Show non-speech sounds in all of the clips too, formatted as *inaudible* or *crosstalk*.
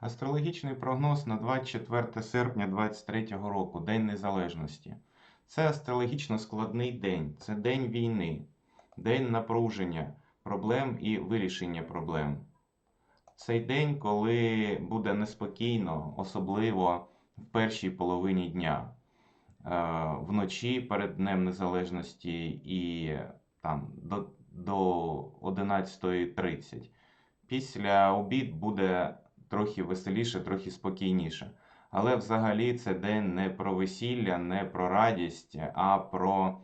Астрологічний прогноз на 24 серпня 2023 року, День Незалежності. Це астрологічно складний день, це день війни, день напруження проблем і вирішення проблем. Цей день, коли буде неспокійно, особливо в першій половині дня, Е, вночі перед Днем Незалежності і там до, до 11.30. Після обід буде трохи веселіше, трохи спокійніше. Але взагалі це день не про весілля, не про радість, а про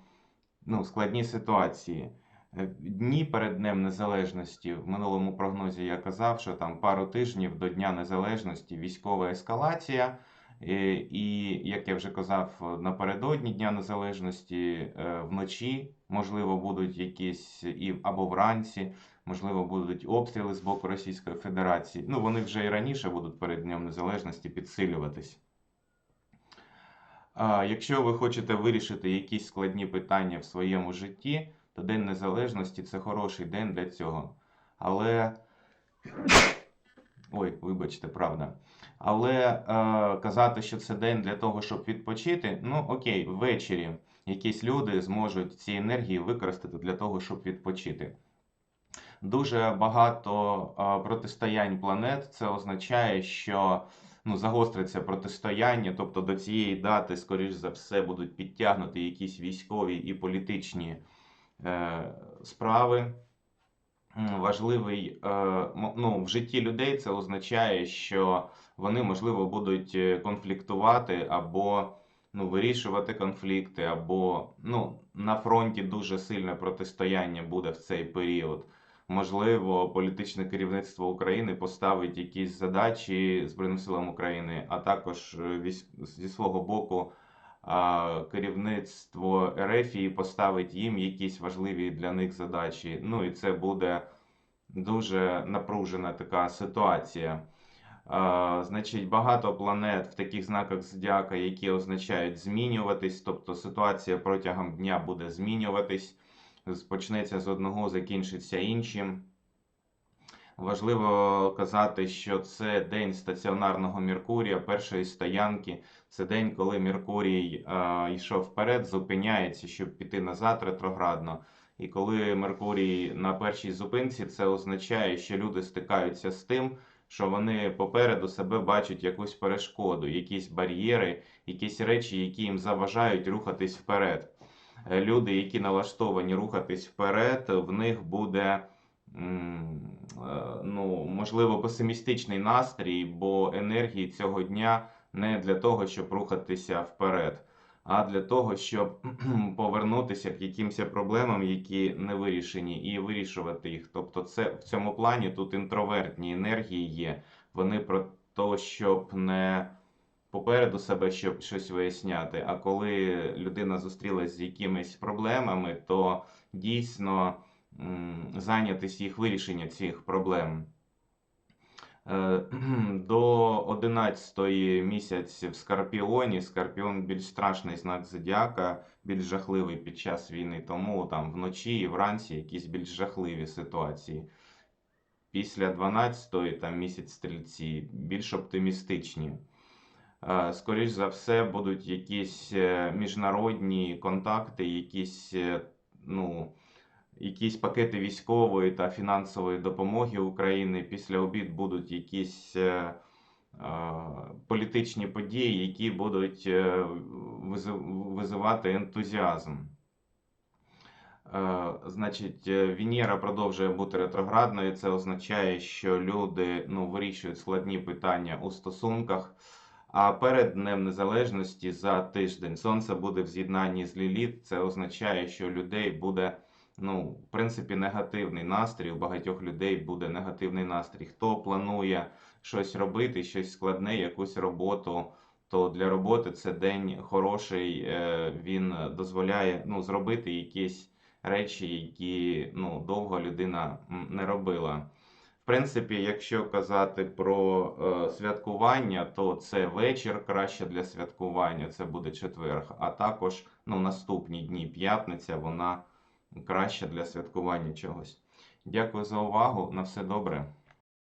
ну, складні ситуації. Е, Дні перед Днем Незалежності в минулому прогнозі я казав, що там пару тижнів до Дня Незалежності військова ескалація. Е, І як я вже казав, напередодні Дня Незалежності е, вночі, можливо, будуть якісь і або вранці, можливо, будуть обстріли з боку Російської Федерації. Ну, вони вже і раніше будуть перед Днем Незалежності підсилюватись. Якщо ви хочете вирішити якісь складні питання в своєму житті, то День Незалежності це хороший день для цього. Але. Ой, вибачте, правда. Але е, казати, що це день для того, щоб відпочити, ну окей, ввечері якісь люди зможуть ці енергії використати для того, щоб відпочити. Дуже багато протистоянь планет. Це означає, що ну, загостриться протистояння, тобто до цієї дати, скоріш за все, будуть підтягнуті якісь військові і політичні е, справи. Важливий е, ну, в житті людей це означає, що вони, можливо, будуть е, конфліктувати або ну, вирішувати конфлікти, або ну, на фронті дуже сильне протистояння буде в цей період. Можливо, політичне керівництво України поставить якісь задачі Збройним силам України, а також е, зі свого боку керівництво Ерефії поставить їм якісь важливі для них задачі. Ну і це буде дуже напружена така ситуація. Значить, багато планет в таких знаках зодіака, які означають змінюватись, тобто ситуація протягом дня буде змінюватись, почнеться з одного, закінчиться іншим. Важливо казати, що це день стаціонарного Меркурія, першої стоянки. Це день, коли Меркурій е, йшов вперед, зупиняється, щоб піти назад ретроградно. І коли Меркурій на першій зупинці, це означає, що люди стикаються з тим, що вони попереду себе бачать якусь перешкоду, якісь бар'єри, якісь речі, які їм заважають рухатись вперед. Е, Люди, які налаштовані рухатись вперед, в них буде е, ну, можливо, песимістичний настрій, бо енергії цього дня не для того, щоб рухатися вперед, а для того, щоб *clears throat* повернутися к якимось проблемам, які не вирішені, і вирішувати їх. Тобто, це в цьому плані тут інтровертні енергії є. Вони про те, щоб не попереду себе щоб щось виясняти. А коли людина зустрілась з якимись проблемами, то дійсно зайнятися їх вирішення цих проблем. Е, *clears throat* До 11 місяць в Скорпіоні. Скорпіон більш страшний знак зодіака, більш жахливий під час війни, тому там вночі і вранці якісь більш жахливі ситуації. Після 12-ї там місяць стрільці більш оптимістичні. Е, Скоріш за все, будуть якісь е, міжнародні контакти, якісь, ну, якісь пакети військової та фінансової допомоги України. Після обід будуть якісь е, е, політичні події, які будуть е, визивати ентузіазм. Е, Значить, Венера продовжує бути ретроградною. Це означає, що люди ну, вирішують складні питання у стосунках. А перед Днем Незалежності за тиждень Сонце буде в з'єднанні з Ліліт. Це означає, що людей буде, ну, в принципі, негативний настрій. У багатьох людей буде негативний настрій. Хто планує щось робити, щось складне, якусь роботу, то для роботи це день хороший. е, Він дозволяє ну, зробити якісь речі, які ну, довго людина не робила. В принципі, якщо казати про е, святкування, то це вечір краще для святкування, це буде четверг, а також ну, наступні дні, п'ятниця, вона краща для святкування чогось. Дякую за увагу. На все добре.